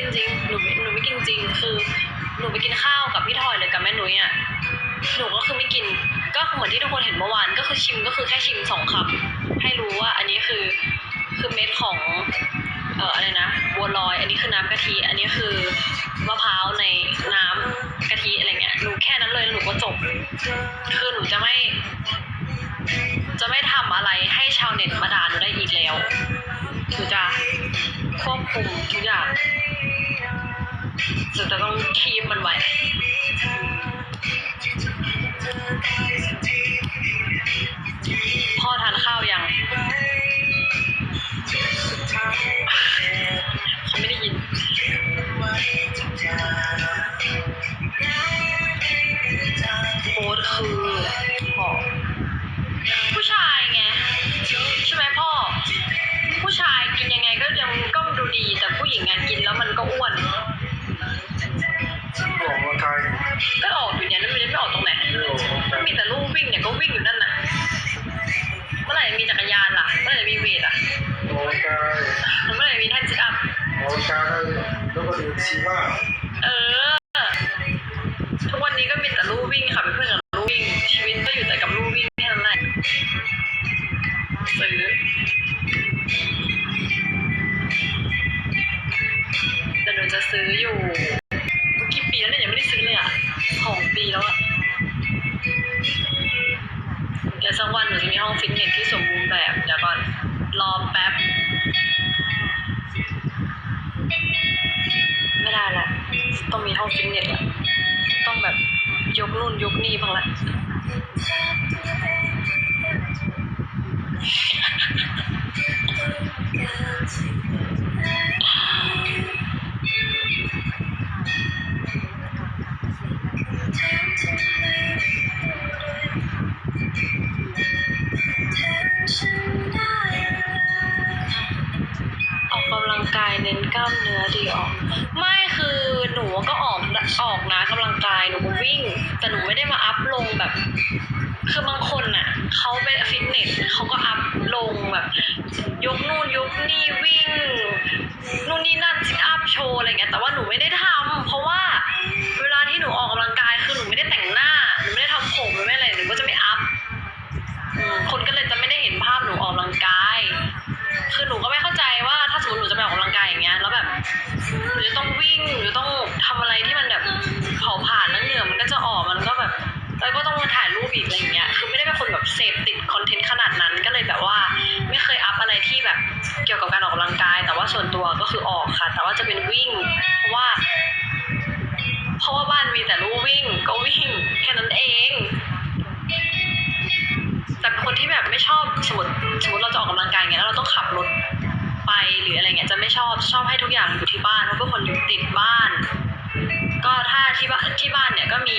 กินจริง หนูไม่หนูไม่กินจริง คือ หนูไปกินข้าวกับพี่ทอยหรือกับแม่นุ้ยอะ หนูก็คือไม่กิน ก็เหมือนที่ทุกคนเห็นเมื่อวาน ก็คือชิมก็คือแค่ชิมสองคำให้รู้ว่าอันนี้คือ คือเม็ดของ เอ่ออะไรนะบัวลอย อันนี้คือน้ำกะทิ อันนี้คือมะพร้าวในน้ำกะทิอะไรเงี้ย หนูแค่นั้นเลย หนูก็จบ คือหนูจะไม่ จะไม่ทำอะไรให้ชาวเน็ตมาด่าหนูได้อีกแล้วหนูจะควบคุมทุกอย่าง จะต้องคีบมันไว้ วิ่งเนี่ยก็วิ่งอยู่นั่นน่ะเมื่อไหร่มีจักรยานล่ะเมื่อไหร่มีเวทอะออกกำลังกายเมื่อไหร่มีแท่นซิทอัพออกกำลังกายแล้วก็เดินชีว่าเออ ทุกวันนี้ก็มีแต่ลู่วิ่งค่ะเป็นเพื่อนกับลู่วิ่ง ชีวิตก็อยู่แต่กับลู่วิ่งแค่นั้นแหละซื้อแต่หนูจะซื้ออยู่กี่ปีแล้วเนี่ยยังไม่ได้ซื้อเลยอะสองปีแล้วอะเดี๋ยวสักวันหนูจะมีห้องฟิตเนสที่สมบูรณ์แบบเดี๋ยวก่อน รอแป๊บ ไม่ได้ละต้องมีห้องฟิตเนสละต้องแบบยกนู่นยกนี่บ้างละ กกำลังกายเน้นกล้ามเนื้อดีออก ไม่คือหนูก็ออกออกนะกำลังกายหนูก็วิ่ง แต่หนูไม่ได้มาอัพลงแบบ คือบางคนน่ะเขาเป็นฟิตเนสเขาก็อัพลงแบบยกนู่นยกนี่วิ่งนู่นนี่นั่นซิทอัพโชว์อะไรเงี้ยแต่ว่าหนูไม่ได้ทำเพราะว่าเวลาที่หนูออกกำลังกายคือหนูไม่ได้แต่งหน้าหนูไม่ได้ทำผมหรือไม่อะไรหนูก็จะไม่อัพคนก็เลยจะไม่ได้เห็นภาพหนูออกกำลังกาย คือหนูก็ไม่เข้าใจ วิ่งหรือต้องทำอะไรที่มันแบบเผาผ่านแล้วเหงื่อมันก็จะออกมันก็แบบแล้วก็ต้องมาถ่ายรูปอีกอะไรอย่างเงี้ยคือไม่ได้เป็นคนแบบเสพติดคอนเทนต์ขนาดนั้นก็เลยแบบว่า ไม่เคยอัพอะไรที่แบบเกี่ยวกับการออกกำลังกาย แต่ว่าส่วนตัวก็คือออกค่ะ แต่ว่าจะเป็นวิ่ง เพราะว่า เพราะว่าบ้านมีแต่ลู่วิ่งก็วิ่งแค่นั้นเอง จะไม่ชอบชอบให้ทุกอย่างอยู่ที่บ้านเพราะเป็นคนอยู่ติดบ้าน ก็ถ้าที่บ้านที่บ้านเนี่ยก็มี